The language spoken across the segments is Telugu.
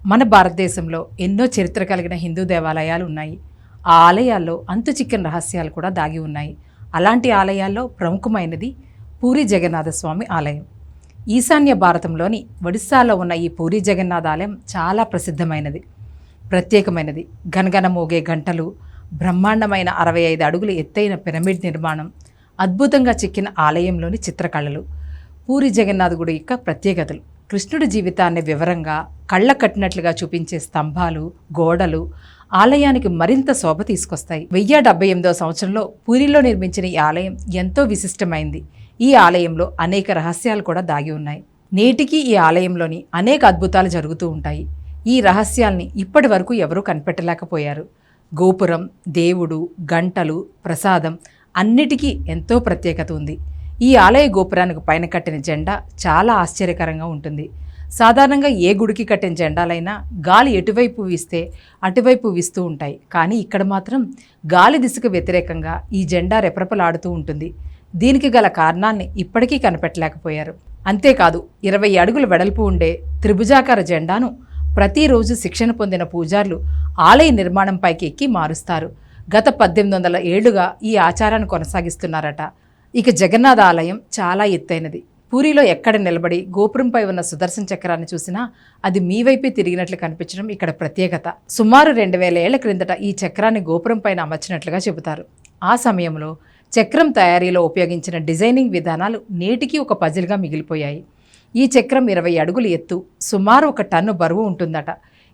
మన భారతదేశంలో ఎన్నో చరిత్ర కలిగిన హిందూ దేవాలయాలు ఉన్నాయి. ఆ ఆలయాల్లో అంతు చిక్కని రహస్యాలు కూడా దాగి ఉన్నాయి. అలాంటి ఆలయాల్లో ప్రముఖమైనది పూరి జగన్నాథ స్వామి ఆలయం. ఈశాన్య భారతంలోని ఒడిస్సాలో ఉన్న ఈ పూరి జగన్నాథ ఆలయం చాలా ప్రసిద్ధమైనది. ప్రత్యేకమైనది. గనగన మోగే గంటలు బ్రహ్మాండమైన అరవై ఐదు అడుగులు ఎత్తైన పిరమిడ్ నిర్మాణం అద్భుతంగా చెక్కిన ఆలయంలోని చిత్రకళలు పూరి జగన్నాథ్ గుడి యొక్క ప్రత్యేకతలు కృష్ణుడి జీవితాన్ని వివరంగా కళ్ళ కట్టినట్లుగా చూపించే స్తంభాలు గోడలు ఆలయానికి మరింత శోభ తీసుకొస్తాయి. వెయ్యి డెబ్బై ఎనిమిదవ సంవత్సరంలో పూరిలో నిర్మించిన ఈ ఆలయం ఎంతో విశిష్టమైంది. ఈ ఆలయంలో అనేక రహస్యాలు కూడా దాగి ఉన్నాయి. నేటికి ఈ ఆలయంలోని అనేక అద్భుతాలు జరుగుతూ ఉంటాయి. ఈ రహస్యాల్ని ఇప్పటి వరకు ఎవరూ కనిపెట్టలేకపోయారు. గోపురం దేవుడు గంటలు ప్రసాదం అన్నిటికీ ఎంతో ప్రత్యేకత ఉంది. ఈ ఆలయ గోపురానికి పైన కట్టిన జెండా చాలా ఆశ్చర్యకరంగా ఉంటుంది. సాధారణంగా ఏ గుడికి కట్టిన జెండాలైనా గాలి ఎటువైపు వీస్తే అటువైపు వీస్తూ ఉంటాయి. కానీ ఇక్కడ మాత్రం గాలి దిశకు వ్యతిరేకంగా ఈ జెండా రెపరెపలాడుతూ ఉంటుంది. దీనికి గల కారణాన్ని ఇప్పటికీ కనిపెట్టలేకపోయారు. అంతేకాదు ఇరవై అడుగుల వెడల్పు ఉండే త్రిభుజాకార జెండాను ప్రతిరోజు శిక్షణ పొందిన పూజారులు ఆలయ నిర్మాణంపైకి ఎక్కి మారుస్తారు. గత పద్దెనిమిది వందల ఏళ్ళుగా ఈ ఆచారాన్ని కొనసాగిస్తున్నారట. ఇక జగన్నాథ ఆలయం చాలా ఎత్తైనది. పూరిలో ఎక్కడ నిలబడి గోపురంపై ఉన్న సుదర్శన చక్రాన్ని చూసినా అది మీ వైపే తిరిగినట్లు కనిపించడం ఇక్కడ ప్రత్యేకత. సుమారు రెండు వేల ఏళ్ళ క్రిందట ఈ చక్రాన్ని గోపురం పైన అమర్చినట్లుగా చెబుతారు. ఆ సమయంలో చక్రం తయారీలో ఉపయోగించిన డిజైనింగ్ విధానాలు నేటికి ఒక పజిల్గా మిగిలిపోయాయి. ఈ చక్రం ఇరవై అడుగులు ఎత్తు సుమారు ఒక టన్ను బరువు ఉంటుందట.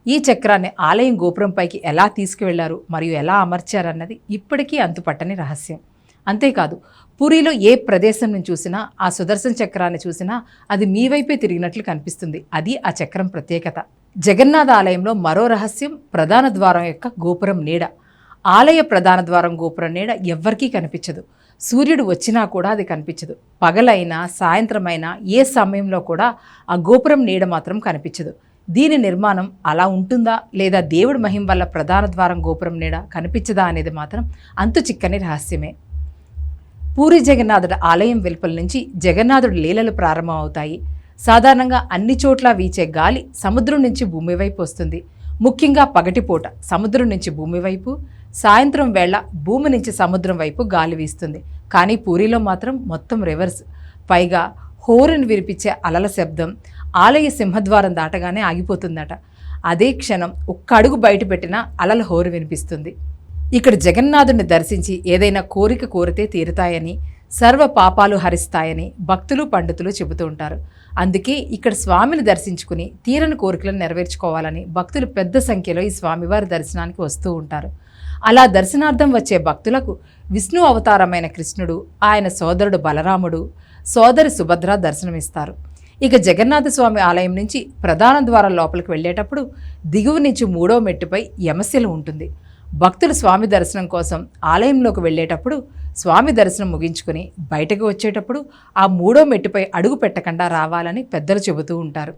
ఈ చక్రాన్ని ఆలయం గోపురంపైకి ఎలా తీసుకువెళ్ళారు మరియు ఎలా అమర్చారన్నది ఇప్పటికీ అంతుపట్టని రహస్యం. అంతేకాదు పూరిలో ఏ ప్రదేశం నుంచి చూసినా ఆ సుదర్శన చక్రాన్ని చూసినా అది మీ వైపే తిరిగినట్లు కనిపిస్తుంది. అది ఆ చక్రం ప్రత్యేకత. జగన్నాథ ఆలయంలో మరో రహస్యం ప్రధాన ద్వారం యొక్క గోపురం నీడ. ఆలయ ప్రధాన ద్వారం గోపురం నీడ ఎవ్వరికీ కనిపించదు. సూర్యుడు వచ్చినా కూడా అది కనిపించదు. పగలైనా సాయంత్రమైనా ఏ సమయంలో కూడా ఆ గోపురం నీడ మాత్రం కనిపించదు. దీని నిర్మాణం అలా ఉంటుందా? లేదా దేవుడి మహిం వల్ల ప్రధాన ద్వారం గోపురం నీడ కనిపించదా అనేది మాత్రం అంతు చిక్కని రహస్యమే. పూరి జగన్నాథుడు ఆలయం వెలుపల నుంచి జగన్నాథుడు లీలలు ప్రారంభమవుతాయి. సాధారణంగా అన్ని చోట్ల వీచే గాలి సముద్రం నుంచి భూమి వైపు వస్తుంది. ముఖ్యంగా పగటిపూట సముద్రం నుంచి భూమి వైపు సాయంత్రం వేళ భూమి నుంచి సముద్రం వైపు గాలి వీస్తుంది. కానీ పూరిలో మాత్రం మొత్తం రివర్స్. పైగా హోరని విరిపించే అలల శబ్దం ఆలయ సింహద్వారం దాటగానే ఆగిపోతుందట. అదే క్షణం ఒక్క అడుగు బయట పెట్టినా అలల హోరు వినిపిస్తుంది. ఇక్కడ జగన్నాథుని దర్శించి ఏదైనా కోరిక కోరితే తీరుతాయని సర్వ పాపాలు హరిస్తాయని భక్తులు పండితులు చెబుతూ ఉంటారు. అందుకే ఇక్కడ స్వామిని దర్శించుకుని తీరని కోరికలను నెరవేర్చుకోవాలని భక్తులు పెద్ద సంఖ్యలో ఈ స్వామివారి దర్శనానికి వస్తూ ఉంటారు. అలా దర్శనార్థం వచ్చే భక్తులకు విష్ణు అవతారమైన కృష్ణుడు ఆయన సోదరుడు బలరాముడు సోదరి సుభద్ర దర్శనమిస్తారు. ఇక జగన్నాథ స్వామి ఆలయం నుంచి ప్రధాన ద్వారం లోపలికి వెళ్ళేటప్పుడు దిగువ నుంచి మూడో మెట్టుపై యమశిల ఉంటుంది. భక్తులు స్వామి దర్శనం కోసం ఆలయంలోకి వెళ్ళేటప్పుడు స్వామి దర్శనం ముగించుకుని బయటకు వచ్చేటప్పుడు ఆ మూడో మెట్టుపై అడుగు పెట్టకుండా రావాలని పెద్దలు చెబుతూ ఉంటారు.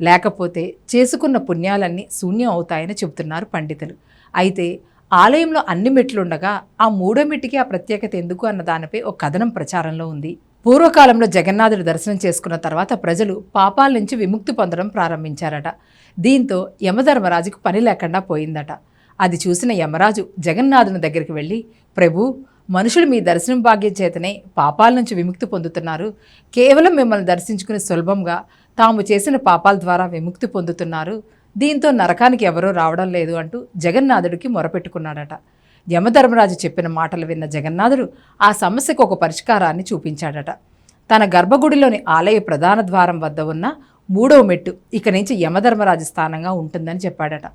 లేకపోతే చేసుకున్న పుణ్యాలన్నీ శూన్యం అవుతాయని చెబుతున్నారు పండితులు. అయితే ఆలయంలో అన్ని మెట్లుండగా ఆ మూడో మెట్టుకి ఆ ప్రత్యేకత ఎందుకు అన్న దానిపై ఒక కథనం ప్రచారంలో ఉంది. పూర్వకాలంలో జగన్నాథుడు దర్శనం చేసుకున్న తర్వాత ప్రజలు పాపాల నుంచి విముక్తి పొందడం ప్రారంభించారట. దీంతో యమధర్మరాజుకు పని లేకుండా పోయిందట. అది చూసిన యమరాజు జగన్నాథుని దగ్గరికి వెళ్ళి ప్రభు మనుషులు మీ దర్శనం భాగ్యం చేతనే పాపాల నుంచి విముక్తి పొందుతున్నారు. కేవలం మిమ్మల్ని దర్శించుకుని సులభంగా తాము చేసిన పాపాల ద్వారా విముక్తి పొందుతున్నారు. దీంతో నరకానికి ఎవరూ రావడం లేదు అంటూ జగన్నాథుడికి మొరపెట్టుకున్నాడట. యమధర్మరాజు చెప్పిన మాటలు విన్న జగన్నాథుడు ఆ సమస్యకు ఒక పరిష్కారాన్ని చూపించాడట. తన గర్భగుడిలోని ఆలయ ప్రధాన ద్వారం వద్ద ఉన్న మూడవ మెట్టు ఇక నుంచి యమధర్మరాజు స్థానంగా ఉంటుందని చెప్పాడట.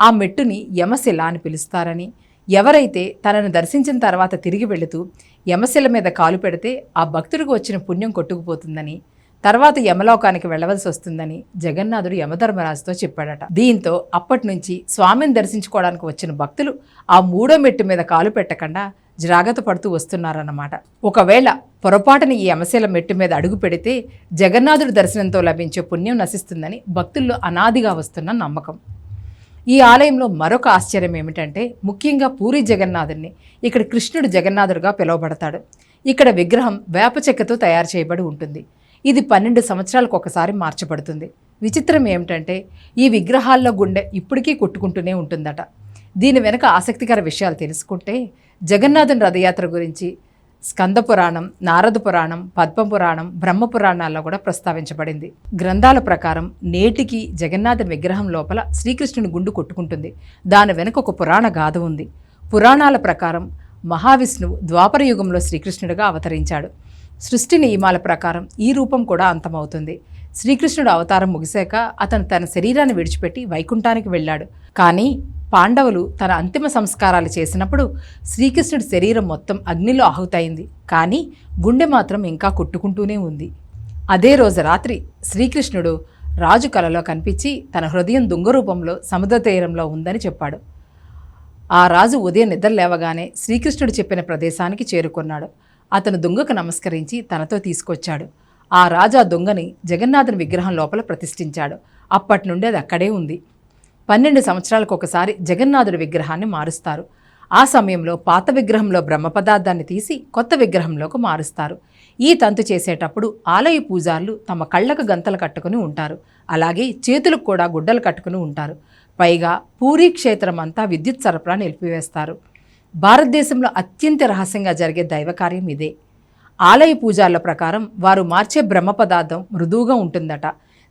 ఆ మెట్టుని యమశిల అని పిలుస్తారని. ఎవరైతే తనను దర్శించిన తర్వాత తిరిగి వెళుతూ యమశిల మీద కాలు పెడితే ఆ భక్తుడికి వచ్చిన పుణ్యం కొట్టుకుపోతుందని తర్వాత యమలోకానికి వెళ్ళవలసి వస్తుందని జగన్నాథుడు యమధర్మరాజుతో చెప్పాడట. దీంతో అప్పటి నుంచి స్వామిని దర్శించుకోవడానికి వచ్చిన భక్తులు ఆ మూడో మెట్టు మీద కాలు పెట్టకుండా జాగ్రత్త పడుతూ వస్తున్నారన్నమాట. ఒకవేళ పొరపాటుని ఈ యమశిల మెట్టు మీద అడుగు పెడితే జగన్నాథుడి దర్శనంతో లభించే పుణ్యం నశిస్తుందని భక్తుల్లో అనాదిగా వస్తున్న నమ్మకం. ఈ ఆలయంలో మరొక ఆశ్చర్యం ఏమిటంటే ముఖ్యంగా పూరి జగన్నాథుడిని ఇక్కడ కృష్ణుడు జగన్నాథుడుగా పిలువబడతాడు. ఇక్కడ విగ్రహం వేప చెక్కతో తయారు చేయబడి ఉంటుంది. ఇది పన్నెండు సంవత్సరాలకు ఒకసారి మార్చబడుతుంది. విచిత్రం ఏమిటంటే ఈ విగ్రహాల్లో గుండె ఇప్పటికీ కొట్టుకుంటూనే ఉంటుందట. దీని వెనుక ఆసక్తికర విషయాలు తెలుసుకుంటే జగన్నాథుని రథయాత్ర గురించి స్కంద పురాణం నారద పురాణం పద్మ పురాణం బ్రహ్మ పురాణాల్లో కూడా ప్రస్తావించబడింది. గ్రంథాల ప్రకారం నేటికి జగన్నాథ విగ్రహం లోపల శ్రీకృష్ణుని గుండు కొట్టుకుంటుంది. దాని వెనుక ఒక పురాణ గాథ ఉంది. పురాణాల ప్రకారం మహావిష్ణువు ద్వాపర యుగంలో శ్రీకృష్ణుడిగా అవతరించాడు. సృష్టి నియమాల ప్రకారం ఈ రూపం కూడా అంతమవుతుంది. శ్రీకృష్ణుడు అవతారం ముగిశాక అతను తన శరీరాన్ని విడిచిపెట్టి వైకుంఠానికి వెళ్ళాడు. కానీ పాండవులు తన అంతిమ సంస్కారాలు చేసినప్పుడు శ్రీకృష్ణుడి శరీరం మొత్తం అగ్నిలో ఆహుతైంది కానీ గుండె మాత్రం ఇంకా కొట్టుకుంటూనే ఉంది. అదే రోజు రాత్రి శ్రీకృష్ణుడు రాజు కలలో కనిపించి తన హృదయం దుంగ రూపంలో సముద్ర తీరంలో ఉందని చెప్పాడు. ఆ రాజు ఉదయం నిద్ర లేవగానే శ్రీకృష్ణుడు చెప్పిన ప్రదేశానికి చేరుకున్నాడు. అతను దొంగకు నమస్కరించి తనతో తీసుకొచ్చాడు. ఆ రాజా దొంగని జగన్నాథుని విగ్రహం లోపల ప్రతిష్ఠించాడు. అప్పటి నుండి అది అక్కడే ఉంది. పన్నెండు సంవత్సరాలకు ఒకసారి జగన్నాథుడి విగ్రహాన్ని మారుస్తారు. ఆ సమయంలో పాత విగ్రహంలో బ్రహ్మ పదార్థాన్ని తీసి కొత్త విగ్రహంలోకి మారుస్తారు. ఈ తంతు చేసేటప్పుడు ఆలయ పూజారులు తమ కళ్ళకు గంతలు కట్టుకుని ఉంటారు. అలాగే చేతులకు కూడా గుడ్డలు కట్టుకుని ఉంటారు. పైగా పూరీ క్షేత్రం అంతా విద్యుత్ సరఫరా నిలిపివేస్తారు. భారతదేశంలో అత్యంత రహస్యంగా జరిగే దైవ కార్యం ఇదే. ఆలయ పూజార్ల ప్రకారం వారు మార్చే బ్రహ్మ పదార్థం మృదువుగా ఉంటుందట.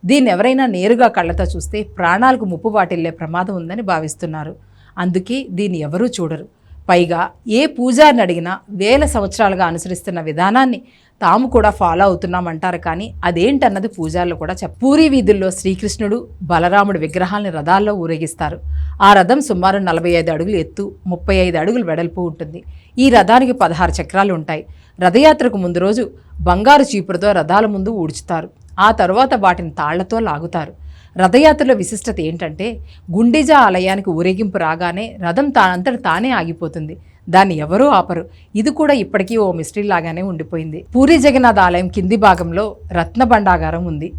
దీన్ని ఎవరైనా నేరుగా కళ్ళతో చూస్తే ప్రాణాలకు ముప్పు వాటిల్లే ప్రమాదం ఉందని భావిస్తున్నారు. అందుకే దీన్ని ఎవరూ చూడరు. పైగా ఏ పూజారిని అడిగినా వేల సంవత్సరాలుగా అనుసరిస్తున్న విధానాన్ని తాము కూడా ఫాలో అవుతున్నామంటారు కానీ అదేంటన్నది పూజారులు కూడా చెప్ పూరి వీధుల్లో శ్రీకృష్ణుడు బలరాముడు విగ్రహాల్ని రథాల్లో ఊరేగిస్తారు. ఆ రథం సుమారు నలభై ఐదు అడుగులు ఎత్తు ముప్పై ఐదు అడుగులు వెడల్పు ఉంటుంది. ఈ రథానికి పదహారు చక్రాలు ఉంటాయి. రథయాత్రకు ముందు రోజు బంగారు చీపురుతో రథాల ముందు ఊడ్చుతారు. ఆ తర్వాత వాటిని తాళ్ళతో లాగుతారు. రథయాత్రలో విశిష్టత ఏంటంటే గుండెజా ఆలయానికి ఊరేగింపు రాగానే రథం తానంతట తానే ఆగిపోతుంది. దాన్ని ఎవరూ ఆపరు. ఇది కూడా ఇప్పటికీ ఓ మిస్టరీ లాగానే ఉండిపోయింది. పూరి జగన్నాథ్ ఆలయం కింది భాగంలో రత్న భండాగారం ఉంది.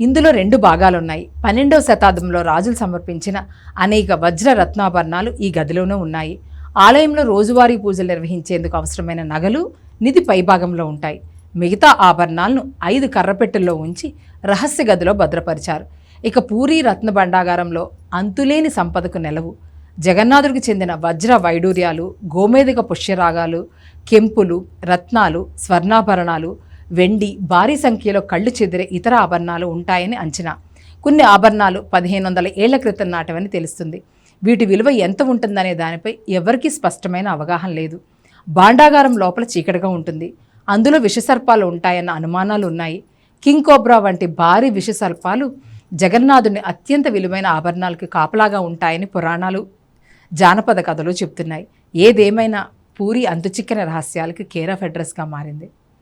ఇందులో రెండు భాగాలున్నాయి. పన్నెండవ శతాబ్దంలో రాజులు సమర్పించిన అనేక వజ్ర రత్నాభరణాలు ఈ గదిలోనే ఉన్నాయి. ఆలయంలో రోజువారీ పూజలు నిర్వహించేందుకు అవసరమైన నగలు నిధి పైభాగంలో ఉంటాయి. మిగతా ఆభరణాలను ఐదు కర్రపెట్టెల్లో ఉంచి రహస్య గదిలో భద్రపరిచారు. ఇక పూరి రత్న భండాగారంలో అంతులేని సంపదకు నెలవు. జగన్నాథుడికి చెందిన వజ్ర వైడూర్యాలు గోమేదిక పుష్యరాగాలు కెంపులు రత్నాలు స్వర్ణాభరణాలు వెండి భారీ సంఖ్యలో కళ్ళు చెదిరే ఇతర ఆభరణాలు ఉంటాయని అంచనా. కొన్ని ఆభరణాలు పదిహేను వందల ఏళ్ళ క్రితం నాటవని తెలుస్తుంది. వీటి విలువ ఎంత ఉంటుందనే దానిపై ఎవరికీ స్పష్టమైన అవగాహన లేదు. భాండాగారం లోపల చీకటిగా ఉంటుంది. అందులో విషసర్పాలు ఉంటాయన్న అనుమానాలు ఉన్నాయి కింగ్ కోబ్రా వంటి భారీ విషసర్పాలు జగన్నాథుని అత్యంత విలువైన ఆభరణాలకు కాపలాగా ఉంటాయని పురాణాలు జానపద కథలు చెప్తున్నాయి. ఏదేమైనా పూరి అంతుచిక్కని రహస్యాలకి కేర్ ఆఫ్ అడ్రస్గా మారింది.